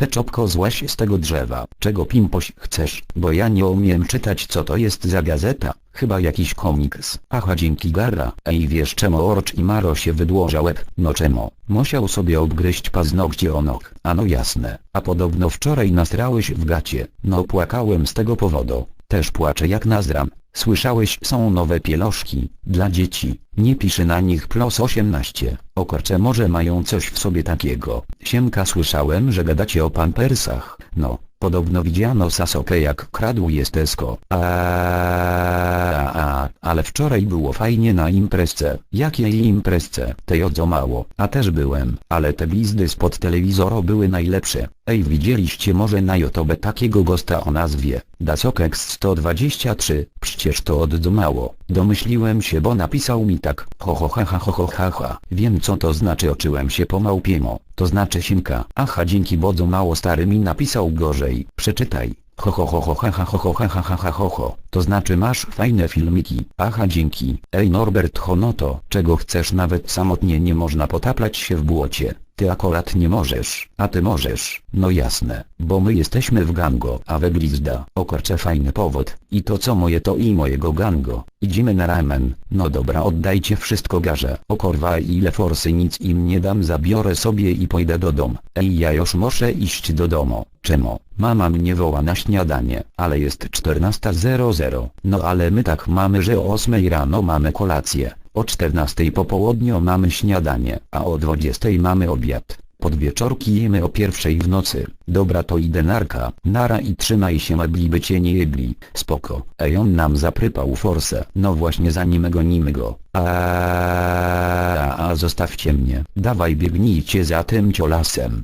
Te czopko złaś z tego drzewa. Czego pimpoś chcesz? Bo ja nie umiem czytać co to jest za gazeta. Chyba jakiś komiks. Aha dzięki gara. Ej wiesz czemu Orcz i Maro się wydłoża łeb? No czemu? Musiał sobie obgryźć paznokcie onok. A no jasne. A podobno wczoraj nasrałeś w gacie. No płakałem z tego powodu. Też płaczę jak nazram. Słyszałeś są nowe pieloszki. Dla dzieci. Nie pisze na nich plus 18. O kurcze może mają coś w sobie takiego. Siemka słyszałem że gadacie o pampersach. No. Podobno widziano Sasokę jak kradł jestesko. A, ale wczoraj było fajnie na imprezce. Jakiej imprezce? Tej odzo mało. A też byłem. Ale te glizdy spod telewizoru były najlepsze. Ej widzieliście może na YouTube takiego gosta o nazwie Dasokex 123. Przecież to od mało. Domyśliłem się bo napisał mi tak. Ho ho ha ha ho ho ha ha. Wiem co to znaczy oczyłem się po małpiemu. To znaczy Simka. Aha dzięki bodzo mało stary mi napisał gorzej. Przeczytaj. Ho ho ho ho ha ha ho ho ha ha ha ha ho ho. To znaczy masz fajne filmiki. Aha dzięki. Ej Norbert Honoto. Czego chcesz nawet samotnie nie można potaplać się w błocie. Ty akurat nie możesz, a ty możesz. No jasne, bo my jesteśmy w gango, a we glizda. O kurczę fajny powód. I to co moje to i mojego gango. Idziemy na ramen. No dobra oddajcie wszystko garze. O korwa ile forsy nic im nie dam zabiorę sobie i pójdę do domu. Ej ja już muszę iść do domu. Czemu? Mama mnie woła na śniadanie, ale jest 14.00. No ale my tak mamy że o 8 rano mamy kolację. O 14 po południu mamy śniadanie, a o 20 mamy obiad. Podwieczorki jemy o pierwszej w nocy. Dobra to idę narka, nara i trzymaj się by cię nie jedli. Spoko. Ej on nam zaprypał forsę. No właśnie zanim gonimy go. A zostawcie mnie. Dawaj biegnijcie za tym ciolasem.